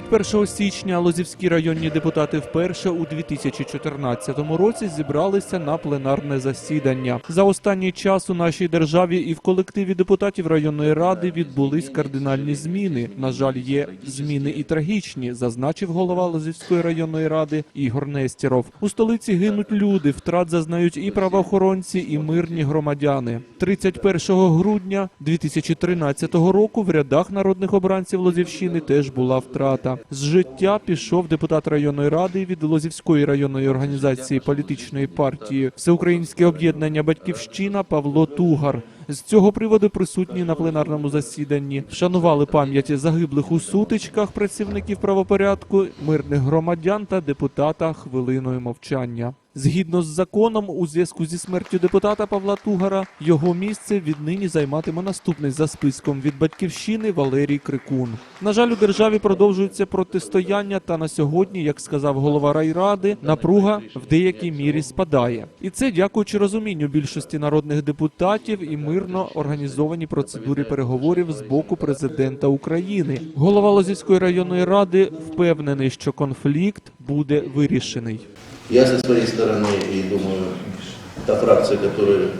31 січня лозівські районні депутати вперше у 2014 році зібралися на пленарне засідання. За останній час у нашій державі і в колективі депутатів районної ради відбулись кардинальні зміни. На жаль, є зміни і трагічні, зазначив голова Лозівської районної ради Ігор Нестєров. У столиці гинуть люди, втрат зазнають і правоохоронці, і мирні громадяни. 31 грудня 2013 року в рядах народних обранців Лозівщини теж була втрата. З життя пішов депутат районної ради від Лозівської районної організації політичної партії Всеукраїнське об'єднання Батьківщина Павло Тугар. З цього приводу присутні на пленарному засіданні вшанували пам'яті загиблих у сутичках працівників правопорядку, мирних громадян та депутата хвилиною мовчання. Згідно з законом, у зв'язку зі смертю депутата Павла Тугара, його місце віднині займатиме наступний за списком від батьківщини Валерій Крикун. На жаль, у державі продовжується протистояння, та на сьогодні, як сказав голова райради, напруга в деякій мірі спадає. І це дякуючи розумінню більшості народних депутатів і мирно організованій процедурі переговорів з боку президента України. Голова Лозівської районної ради впевнений, що конфлікт буде вирішений. Я со своей стороны, и думаю, та фракция, которую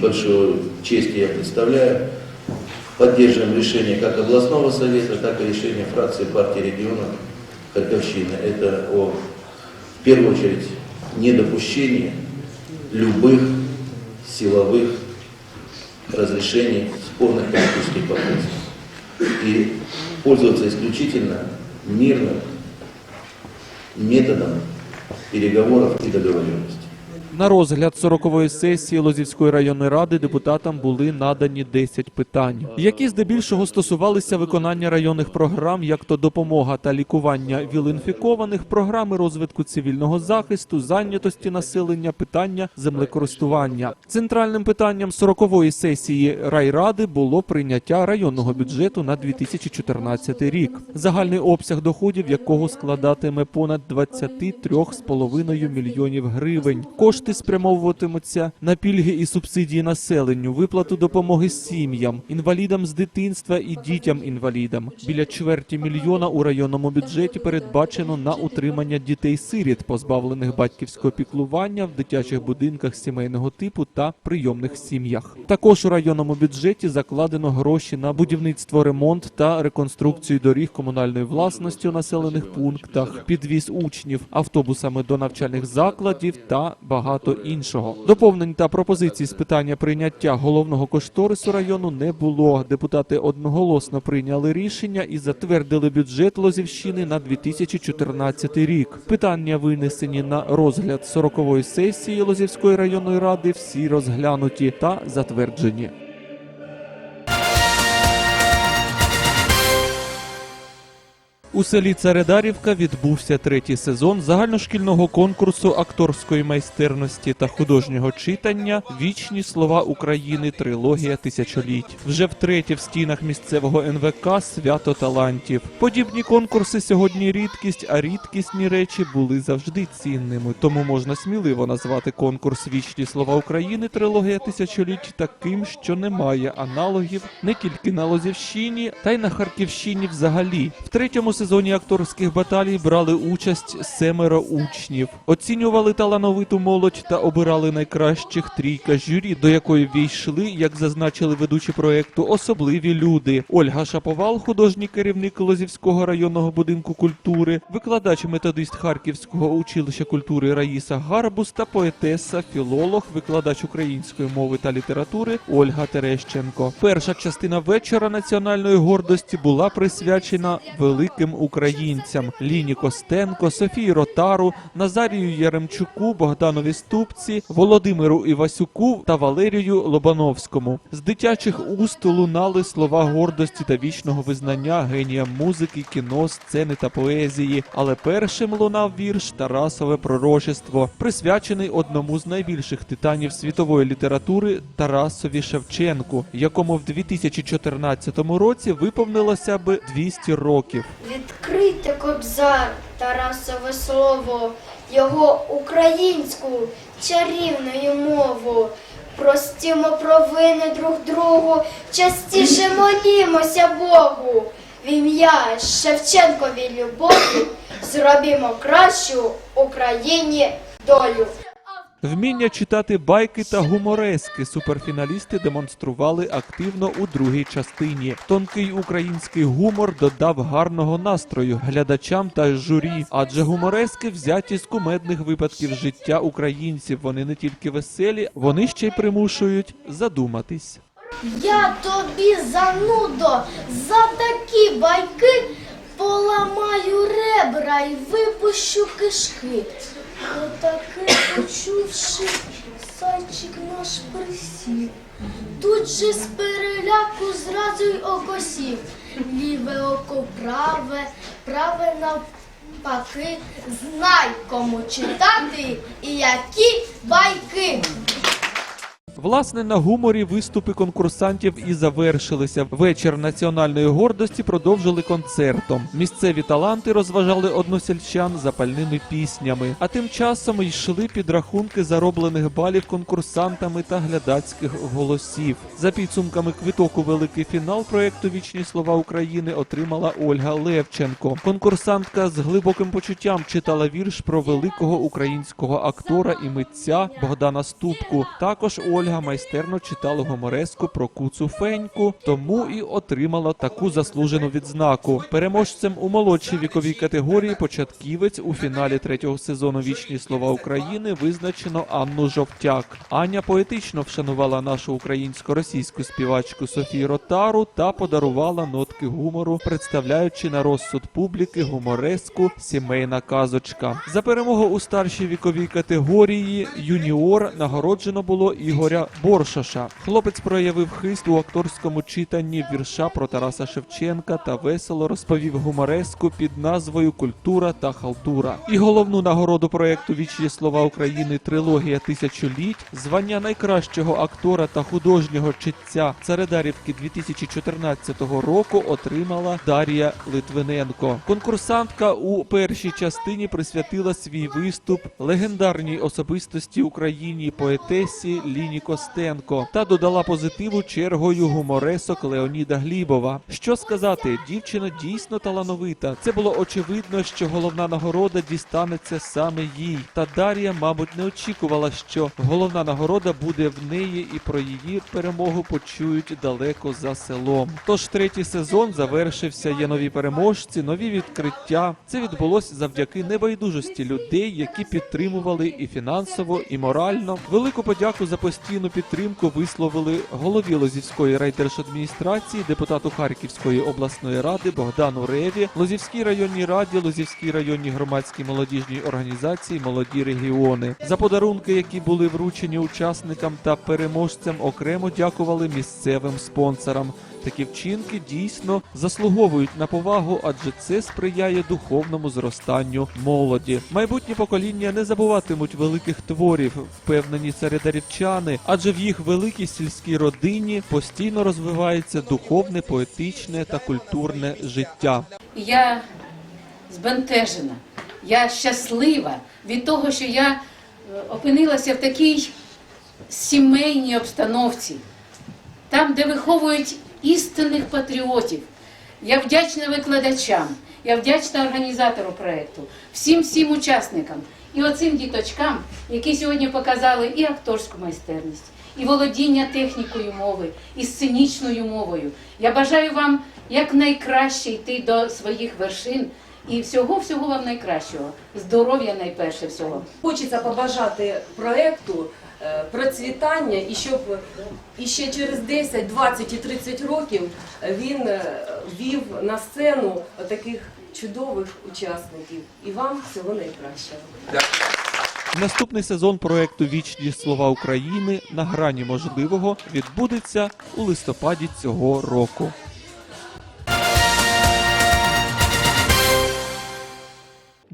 большую честь я представляю, поддерживаем решение как областного совета, так и решение фракции партии регионов Харьковщины. Это о, в первую очередь, недопущении любых силовых разрешений спорных политических вопросов. И пользоваться исключительно мирным методом переговоров и договоренностей. На розгляд 40-ї сесії Лозівської районної ради депутатам були надані 10 питань, які здебільшого стосувалися виконання районних програм, як то допомога та лікування віл-інфікованих, програми розвитку цивільного захисту, зайнятості населення, питання землекористування. Центральним питанням 40-ї сесії райради було прийняття районного бюджету на 2014 рік, загальний обсяг доходів якого складатиме понад 23,5 мільйонів гривень. Кошти спрямовуватимуться на пільги і субсидії населенню, виплату допомоги сім'ям, інвалідам з дитинства і дітям-інвалідам. Біля чверті мільйона у районному бюджеті передбачено на утримання дітей-сиріт, позбавлених батьківського піклування в дитячих будинках сімейного типу та прийомних сім'ях. Також у районному бюджеті закладено гроші на будівництво, ремонт та реконструкцію доріг комунальної власності у населених пунктах, підвіз учнів автобусами до навчальних закладів та багато іншого. Доповнень та пропозицій з питання прийняття головного кошторису району не було. Депутати одноголосно прийняли рішення і затвердили бюджет Лозівщини на 2014 рік. Питання винесені на розгляд 40-ї сесії Лозівської районної ради. Всі розглянуті та затверджені. У селі Царедарівка відбувся третій сезон загальношкільного конкурсу акторської майстерності та художнього читання Вічні слова України. Трилогія тисячоліть. Вже втретє в стінах місцевого НВК свято талантів. Подібні конкурси сьогодні рідкість, а рідкісні речі були завжди цінними. Тому можна сміливо назвати конкурс Вічні слова України. Трилогія тисячоліть таким, що немає аналогів не тільки на Лозівщині, та й на Харківщині взагалі. В третьому сезоні акторських баталій брали участь семеро учнів, оцінювали талановиту молодь та обирали найкращих трійка журі, до якої війшли, як зазначили ведучі проекту, особливі люди: Ольга Шаповал, художній керівник Лозівського районного будинку культури, викладач методист Харківського училища культури Раїса Гарбус та поетеса, філолог, викладач української мови та літератури Ольга Терещенко. Перша частина вечора національної гордості була присвячена великим українцям Ліні Костенко, Софії Ротару, Назарію Яремчуку, Богданові Ступці, Володимиру Івасюку та Валерію Лобановському. З дитячих уст лунали слова гордості та вічного визнання геніям музики, кіно, сцени та поезії. Але першим лунав вірш Тарасове пророчество, присвячений одному з найбільших титанів світової літератури Тарасові Шевченку, якому в 2014 році виповнилося би 200 років. Відкрийте кобзар, Тарасове слово, його українську чарівною мову. Простімо провини друг другу, частіше молімося Богу. в ім'я Шевченкові любові зробімо кращу Україні долю. Вміння читати байки та гуморески суперфіналісти демонстрували активно у другій частині. Тонкий український гумор додав гарного настрою глядачам та журі, адже гуморески взяті з кумедних випадків життя українців. Вони не тільки веселі, вони ще й примушують задуматись. Я тобі занудо за такі байки поламаю ребра і випущу кишки. Отаки почувши, сальчик наш присів. Тут же з переляку зразу й окосів. Ліве око праве, праве навпаки. Знай, кому читати і які байки. Власне, на гуморі виступи конкурсантів і завершилися. Вечір національної гордості продовжили концертом. Місцеві таланти розважали односельчан запальними піснями. А тим часом йшли підрахунки зароблених балів конкурсантами та глядацьких голосів. За підсумками квиток у великий фінал проекту Вічні слова України отримала Ольга Левченко. Конкурсантка з глибоким почуттям читала вірш про великого українського актора і митця Богдана Ступку. Також Ольга майстерно читала гумореску про куцу феньку, тому і отримала таку заслужену відзнаку. Переможцем у молодшій віковій категорії початківець у фіналі третього сезону Вічні слова України визначено Анну Жовтяк. Аня поетично вшанувала нашу українсько-російську співачку Софію Ротару та подарувала нотки гумору, представляючи на розсуд публіки гумореску Сімейна казочка. За перемогу у старшій віковій категорії юніор нагороджено було Ігоря Боршаша. Хлопець проявив хист у акторському читанні вірша про Тараса Шевченка та весело розповів гумореску під назвою Культура та халтура. І головну нагороду проекту Вічні слова України трилогія тисячоліть звання найкращого актора та художнього читця Царедарівки 2014 року отримала Дар'я Литвиненко. Конкурсантка у першій частині присвятила свій виступ легендарній особистості Україні поетесі Ліні Костенко та додала позитиву чергою гуморесок Леоніда Глібова. Що сказати, дівчина дійсно талановита. Це було очевидно, що головна нагорода дістанеться саме їй. Та Дар'я, мабуть, не очікувала, що головна нагорода буде в неї, і про її перемогу почують далеко за селом. Тож третій сезон завершився. Є нові переможці, нові відкриття. Це відбулося завдяки небайдужості людей, які підтримували і фінансово, і морально. Велику подяку за постійну підтримку висловили голові Лозівської райдержадміністрації, депутату Харківської обласної ради Богдану Реві, Лозівській районній раді, Лозівській районній громадській молодіжній організації Молоді регіони. За подарунки, які були вручені учасникам та переможцям, окремо дякували місцевим спонсорам. Такі вчинки дійсно заслуговують на повагу, адже це сприяє духовному зростанню молоді. Майбутні покоління не забуватимуть великих творів, впевнені царедарівчани, адже в їх великій сільській родині постійно розвивається духовне, поетичне та культурне життя. Я збентежена, я щаслива від того, що я е, опинилася в такій сімейній обстановці, там, де виховують істинних патріотів. Я вдячна викладачам, я вдячна організатору проєкту, всім всім учасникам і оцим діточкам, які сьогодні показали і акторську майстерність, і володіння технікою мови, і сценічною мовою. Я бажаю вам якнайкраще йти до своїх вершин і всього всього вам найкращого. Здоров'я найперше всього. Хочеться побажати проекту процвітання і щоб і ще через 10, 20 і 30 років він е, вів на сцену таких чудових учасників. І вам всього найкращого. Наступний сезон проекту Вічні слова України на грані можливого відбудеться у листопаді цього року.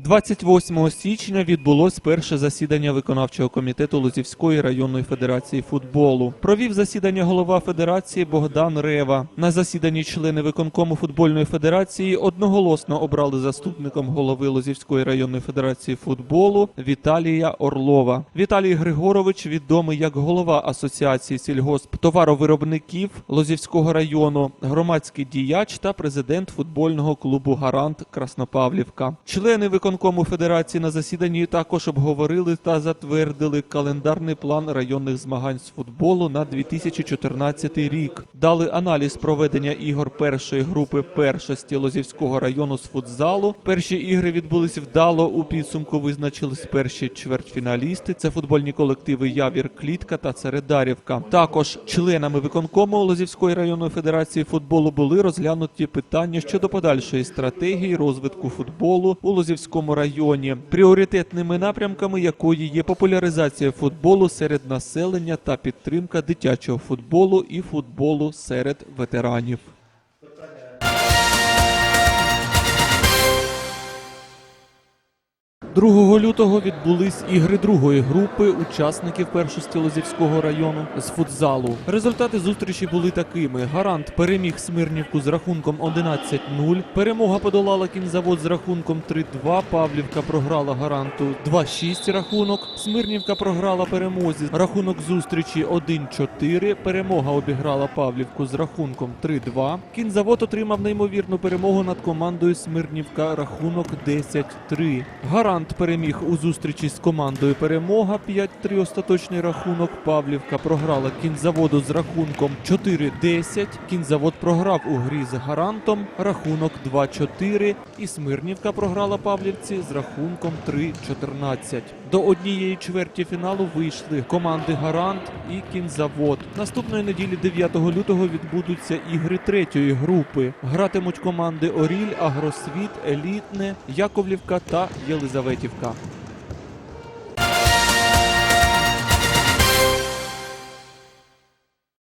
28 січня відбулось перше засідання виконавчого комітету Лозівської районної федерації футболу. Провів засідання голова федерації Богдан Рева. На засіданні члени виконкому футбольної федерації одноголосно обрали заступником голови Лозівської районної федерації футболу Віталія Орлова. Віталій Григорович відомий як голова асоціації сільгосп товаровиробників Лозівського району, громадський діяч та президент футбольного клубу Гарант Краснопавлівка. Члени виконкому федерації на засіданні також обговорили та затвердили календарний план районних змагань з футболу на 2014 рік. Дали аналіз проведення ігор першої групи першості Лозівського району з футзалу. Перші ігри відбулись вдало. У підсумку визначились перші чвертьфіналісти. Це футбольні колективи Явір Клітка та Цередарівка. Також членами виконкому Лозівської районної федерації футболу були розглянуті питання щодо подальшої стратегії розвитку футболу у Лозівському районі, пріоритетними напрямками якої є популяризація футболу серед населення та підтримка дитячого футболу і футболу серед ветеранів. Другого лютого відбулись ігри другої групи учасників першості Лозівського району з футзалу. Результати зустрічі були такими: Гарант переміг Смирнівку з рахунком 11-0. Перемога подолала кінзавод з рахунком 3-2. Павлівка програла гаранту 2-6 рахунок. Смирнівка програла перемозі. Рахунок зустрічі 1-4. Перемога обіграла Павлівку з рахунком 3-2. Кінзавод отримав неймовірну перемогу над командою Смирнівка. Рахунок 10-3. Гарант переміг у зустрічі з командою Перемога 5-3 остаточний рахунок. Павлівка програла кінзаводу з рахунком 4-10. Кінзавод програв у грі з гарантом. Рахунок 2-4. І Смирнівка програла Павлівці з рахунком 3-14. До однієї чверті фіналу вийшли команди Гарант і Кінзавод. Наступної неділі 9 лютого відбудуться ігри третьої групи. Гратимуть команди Оріль, Агросвіт, Елітне, Яковлівка та Шереметівка.